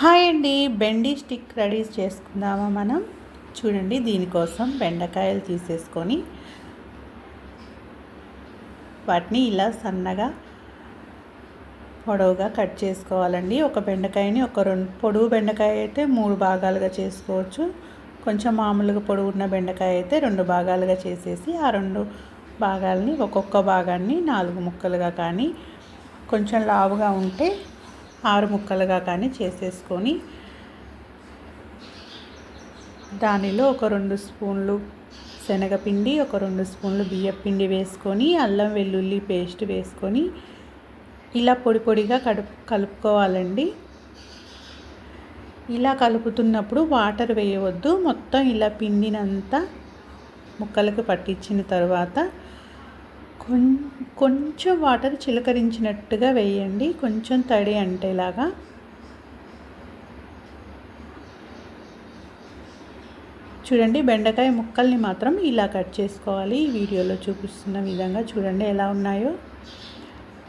Hi అండి బెండి stick ready చేసుకుందామా మనం? చూడండి దీనికోసం బెండకాయలు తీసేసుకొని వాటిని ఇలా సన్నగా పొడవుగా కట్ చేసుకోవాలండి. ఒక బెండకాయని ఒక రెండు పొడవు బెండకాయ అయితే మూడు భాగాలుగా చేసుకోవచ్చు. కొంచెం మామూలుగా పొడవు ఉన్న బెండకాయ అయితే రెండు భాగాలుగా చేసేసి ఆ రెండు భాగాలని ఒక్కొక్క భాగాన్ని నాలుగు ముక్కలుగా కానీ కొంచెం లావుగా ఉంటే ఆరు ముక్కలుగా కానీ చేసేసుకొని దానిలో ఒక రెండు స్పూన్లు శనగపిండి ఒక రెండు స్పూన్లు బియ్యపిండి వేసుకొని అల్లం వెల్లుల్లి పేస్ట్ వేసుకొని ఇలా పొడి పొడిగా కడుపు కలుపుకోవాలండి. ఇలా కలుపుతున్నప్పుడు వాటర్ వేయవద్దు. మొత్తం ఇలా పిండినంతా ముక్కలకు పట్టించిన తర్వాత కొంచెం వాటర్ చిలకరించినట్టుగా వేయండి. కొంచెం తడి అంటేలాగా. చూడండి బెండకాయ ముక్కల్ని మాత్రం ఇలా కట్ చేసుకోవాలి. ఈ వీడియోలో చూపిస్తున్న విధంగా చూడండి ఎలా ఉన్నాయో.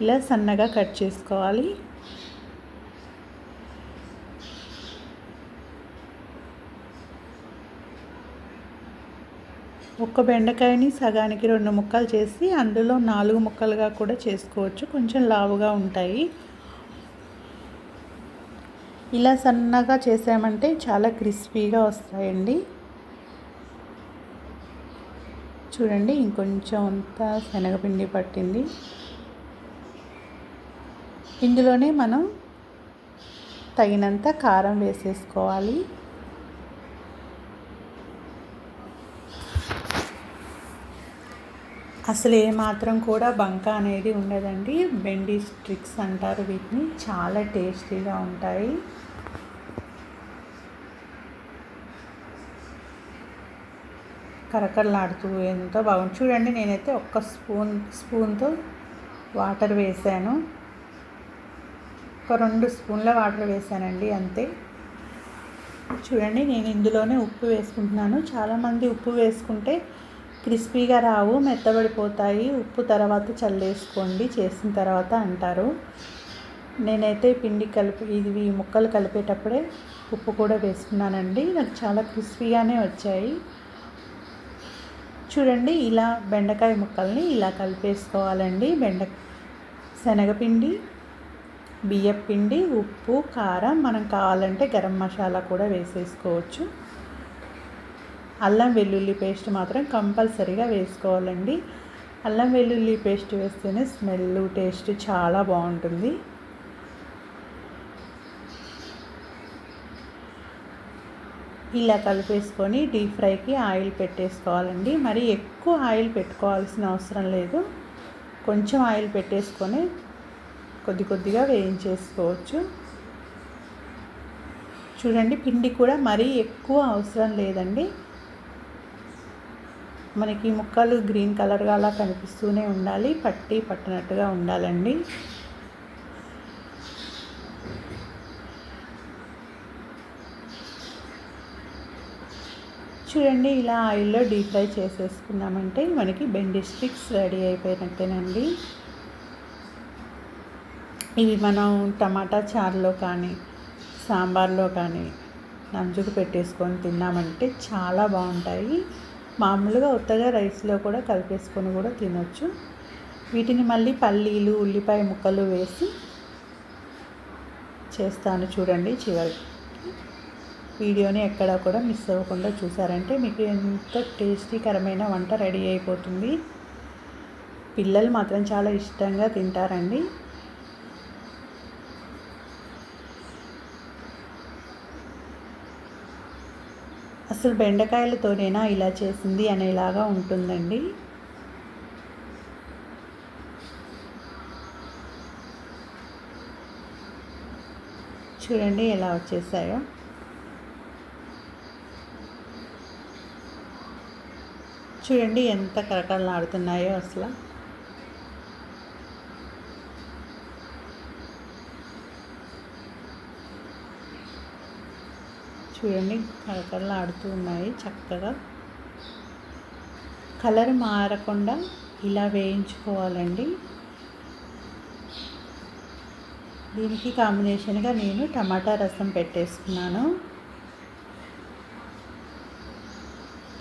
ఇలా సన్నగా కట్ చేసుకోవాలి. ఒక్క బెండకాయని సగానికి రెండు ముక్కలు చేసి అందులో నాలుగు ముక్కలుగా కూడా చేసుకోవచ్చు. కొంచెం లావుగా ఉంటాయి. ఇలా సన్నగా చేసామంటే చాలా క్రిస్పీగా వస్తాయండి. చూడండి ఇంకొంచెం అంతా శనగపిండి పట్టింది. ఇందులోనే మనం తగినంత కారం వేసేసుకోవాలి. అసలు ఏమాత్రం కూడా బంక అనేది ఉండదండి. బెండి స్ట్రిక్స్ అంటారు వీటిని. చాలా టేస్టీగా ఉంటాయి. కరకరలాడుతూ ఎంతో బాగుంది. చూడండి నేనైతే ఒక్క స్పూన్ స్పూన్తో వాటర్ వేసాను. ఒక రెండు స్పూన్ల వాటర్ వేసానండి అంతే. చూడండి నేను ఇందులోనే ఉప్పు వేసుకుంటున్నాను. చాలామంది ఉప్పు వేసుకుంటే క్రిస్పీగా రావు మెత్తబడిపోతాయి. ఉప్పు తర్వాత చల్లేసుకోండి. చేసిన తర్వాత అంటారు. నేనైతే పిండి కలిపి ఇది ముక్కలు కలిపేటప్పుడే ఉప్పు కూడా వేసుకున్నానండి. నాకు చాలా క్రిస్పీగానే వచ్చాయి. చూడండి ఇలా బెండకాయ ముక్కల్ని ఇలా కలిపేసుకోవాలండి. బెండ శనగపిండి బియ్యపిండి ఉప్పు కారం. మనం కావాలంటే గరం మసాలా కూడా వేసేసుకోవచ్చు. అల్లం వెల్లుల్లి పేస్ట్ మాత్రం కంపల్సరీగా వేసుకోవాలండి. అల్లం వెల్లుల్లి పేస్ట్ వేస్తేనే స్మెల్ టేస్ట్ చాలా బాగుంటుంది. ఇలా కలిపేసుకొని డీప్ ఫ్రైకి ఆయిల్ పెట్టేసుకోవాలండి. మరి ఎక్కువ ఆయిల్ పెట్టుకోవాల్సిన అవసరం లేదు. కొంచెం ఆయిల్ పెట్టేసుకొని కొద్ది కొద్దిగా వేయించేసుకోవచ్చు. చూడండి పిండి కూడా మరీ ఎక్కువ అవసరం లేదండి. మనకి ముక్కలు గ్రీన్ కలర్గా అలా కనిపిస్తూనే ఉండాలి. పట్టి పట్టినట్టుగా ఉండాలండి. చూడండి ఇలా ఆయిల్లో డీప్ ఫ్రై చేసేసుకున్నామంటే మనకి బెండి స్టిక్స్ రెడీ అయిపోయినట్టేనండి. ఇవి మనం టమాటా చారులో కానీ సాంబార్లో కానీ నంజుకు పెట్టేసుకొని తిన్నామంటే చాలా బాగుంటాయి. మామూలుగా ఉత్తగా రైస్లో కూడా కలిపేసుకొని కూడా తినొచ్చు. వీటిని మళ్ళీ పల్లీలు ఉల్లిపాయ ముక్కలు వేసి చేస్తాను చూడండి చివరికి. వీడియోని ఎక్కడా కూడా మిస్ అవ్వకుండా చూసారంటే మీకు ఎంత టేస్టీకరమైన వంట రెడీ అయిపోతుంది. పిల్లలు మాత్రం చాలా ఇష్టంగా తింటారండి. అసలు బెండకాయలతోనేనా ఇలా చేసింది అనేలాగా ఉంటుందండి. చూడండి ఎలా వచ్చేసాయో. చూడండి ఎంత కరకరలాడుతున్నాయో అసలు. చూడండి కలకలలు ఆడుతూ ఉన్నాయి. చక్కగా కలర్ మారకుండా ఇలా వేయించుకోవాలండి. దీనికి కాంబినేషన్గా నేను టమాటా రసం పెట్టేసుకున్నాను.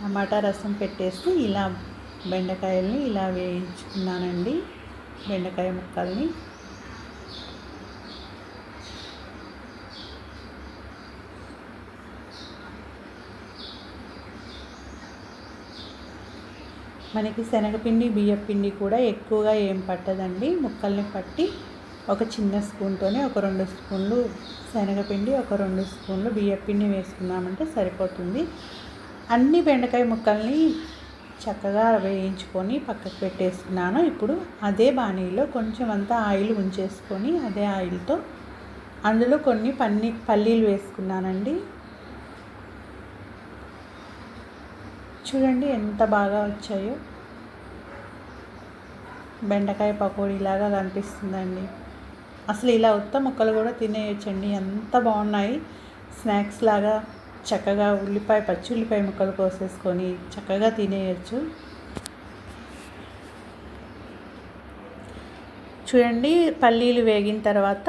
టమాటా రసం పెట్టేసి ఇలా బెండకాయల్ని ఇలా వేయించుకున్నానండి. బెండకాయ ముక్కల్ని మనకి శనగపిండి బియ్యపిండి కూడా ఎక్కువగా ఏం పట్టదండి. ముక్కల్ని పట్టి ఒక చిన్న స్పూన్తోనే ఒక రెండు స్పూన్లు శనగపిండి ఒక రెండు స్పూన్లు బియ్యపిండి వేసుకున్నామంటే సరిపోతుంది. అన్ని బెండకాయ ముక్కల్ని చక్కగా వేయించుకొని పక్కకు పెట్టేసుకున్నాను. ఇప్పుడు అదే బాణీలో కొంచెం అంతా ఆయిల్ ఉంచేసుకొని అదే ఆయిల్తో అందులో కొన్ని పన్నీ పల్లీలు వేసుకున్నానండి. చూడండి ఎంత బాగా వచ్చాయో. బెండకాయ పకోడీ లాగా కనిపిస్తుందండి. అసలు ఇలా ఉత్త ముక్కలు కూడా తినేయచ్చండి. ఎంత బాగున్నాయి. స్నాక్స్ లాగా చక్కగా ఉల్లిపాయ పచ్చి ఉల్లిపాయ ముక్కలు కోసేసుకొని చక్కగా తినేయచ్చు. చూడండి పల్లీలు వేగిన తర్వాత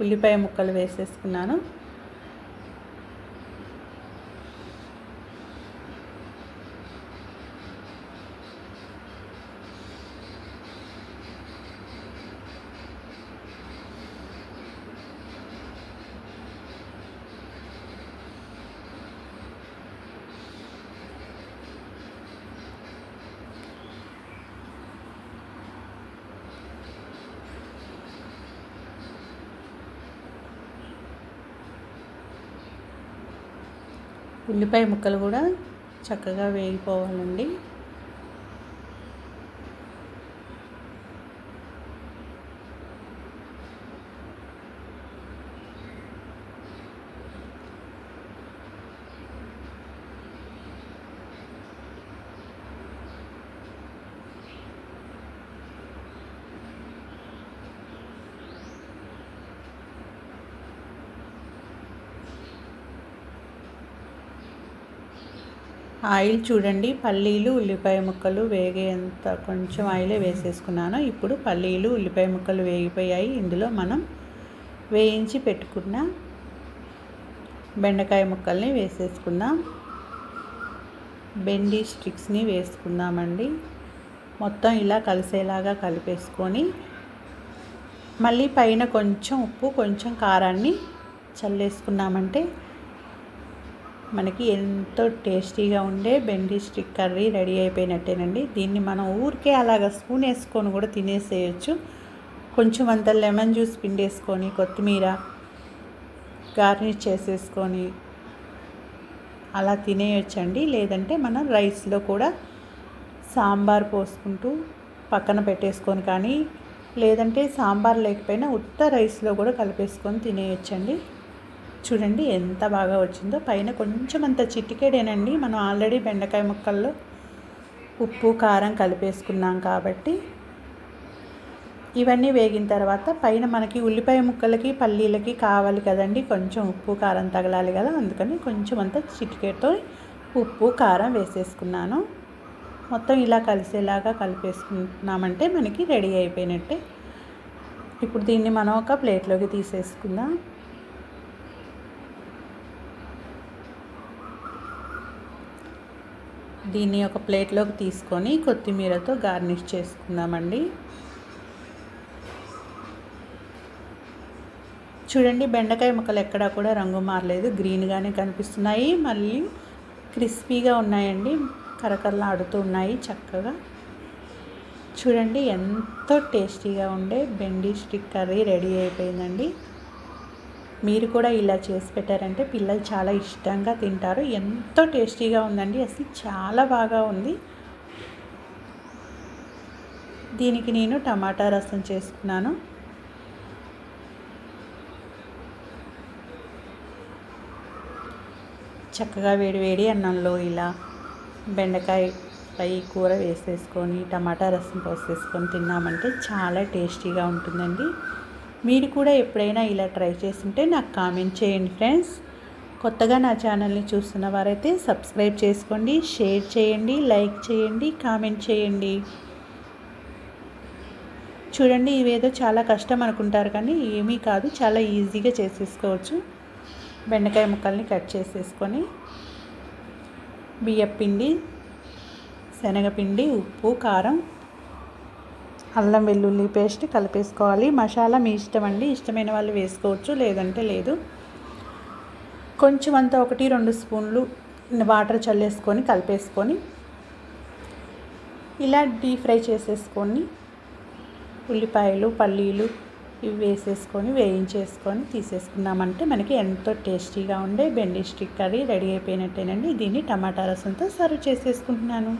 ఉల్లిపాయ ముక్కలు వేసేసుకున్నాను. ఉల్లిపాయ ముక్కలు కూడా చక్కగా వేగిపోవాలండి. ఆయిల్ చూడండి. పల్లీలు ఉల్లిపాయ ముక్కలు వేగేంత కొంచెం ఆయిలే వేసేసుకున్నాను. ఇప్పుడు పల్లీలు ఉల్లిపాయ ముక్కలు వేగిపోయాయి. ఇందులో మనం వేయించి పెట్టుకున్న బెండకాయ ముక్కల్ని వేసేసుకుందాం. బెండి స్టిక్స్ని వేసుకుందామండి. మొత్తం ఇలా కలిసేలాగా కలిపేసుకొని మళ్ళీ పైన కొంచెం ఉప్పు కొంచెం కారాన్ని చల్లేసుకున్నామంటే మనకి ఎంతో టేస్టీగా ఉండే బెండి స్టిక్ కర్రీ రెడీ అయిపోయినట్టేనండి. దీన్ని మనం ఊరికే అలాగ స్పూన్ వేసుకొని కూడా తినేసేయచ్చు. కొంచెం అంత లెమన్ జ్యూస్ పిండేసుకొని కొత్తిమీర గార్నిష్ చేసేసుకొని అలా తినేయొచ్చండి. లేదంటే మనం రైస్లో కూడా సాంబార్ పోసుకుంటూ పక్కన పెట్టేసుకొని కానీ లేదంటే సాంబార్ లేకపోయినా ఉత్త రైస్లో కూడా కలిపేసుకొని తినేయచ్చండి. చూడండి ఎంత బాగా వచ్చిందో. పైన కొంచెం అంత చిటికెడేనండి. మనం ఆల్రెడీ బెండకాయ ముక్కల్లో ఉప్పు కారం కలిపేసుకున్నాం కాబట్టి. ఇవన్నీ వేగిన తర్వాత పైన మనకి ఉల్లిపాయ ముక్కలకి పల్లీలకి కావాలి కదండి. కొంచెం ఉప్పు కారం తగలాలి కదా. అందుకని కొంచెం అంత చిటికేతో ఉప్పు కారం వేసేసుకున్నాను. మొత్తం ఇలా కలిసేలాగా కలిపేసుకున్నామంటే మనకి రెడీ అయిపోయినట్టే. ఇప్పుడు దీన్ని మనం ఒక ప్లేట్లోకి తీసేసుకుందాం. దీన్ని ఒక ప్లేట్లోకి తీసుకొని కొత్తిమీరతో గార్నిష్ చేసుకుందామండి. చూడండి బెండకాయ ముక్కలు ఎక్కడా కూడా రంగు మారలేదు. గ్రీన్గానే కనిపిస్తున్నాయి. మళ్ళీ క్రిస్పీగా ఉన్నాయండి. కరకరలాడుతూ ఉన్నాయి చక్కగా. చూడండి ఎంతో టేస్టీగా ఉండే బెండి స్టిక్ కర్రీ రెడీ అయిపోయిందండి. మీరు కూడా ఇలా చేసి పెట్టారంటే పిల్లలు చాలా ఇష్టంగా తింటారు. ఎంతో టేస్టీగా ఉందండి. అసలు చాలా బాగా ఉంది. దీనికి నేను టమాటా రసం చేసుకున్నాను. చక్కగా వేడి వేడి అన్నంలో ఇలా బెండకాయ పై కూర వేసేసుకొని టమాటా రసం పోసేసుకొని తిన్నామంటే చాలా టేస్టీగా ఉంటుందండి. మీరు కూడా ఎప్పుడైనా ఇలా ట్రై చేస్తుంటే నాకు కామెంట్ చేయండి ఫ్రెండ్స్. కొత్తగా నా ఛానల్ని చూస్తున్న వారైతే సబ్స్క్రైబ్ చేసుకోండి షేర్ చేయండి లైక్ చేయండి కామెంట్ చేయండి. చూడండి ఇవేదో చాలా కష్టం అనుకుంటారు కానీ ఏమీ కాదు చాలా ఈజీగా చేసేసుకోవచ్చు. బెండకాయ ముక్కల్ని కట్ చేసేసుకొని బియ్యపిండి శనగపిండి ఉప్పు కారం అల్లం వెల్లుల్లి పేస్ట్ కలిపేసుకోవాలి. మసాలా మీ ఇష్టం అండి. ఇష్టమైన వాళ్ళు వేసుకోవచ్చు లేదంటే లేదు. కొంచెం అంతా ఒకటి రెండు స్పూన్లు వాటర్ చల్లేసుకొని కలిపేసుకొని ఇలా డీప్ ఫ్రై చేసేసుకొని ఉల్లిపాయలు పల్లీలు ఇవి వేసేసుకొని వేయించేసుకొని తీసేసుకున్నామంటే మనకి ఎంతో టేస్టీగా ఉండే బెండి స్టిక్ కర్రీ రెడీ అయిపోయినట్టేనండి. దీన్ని టమాటా రసంతో సర్వ్ చేసేసుకుంటున్నాను.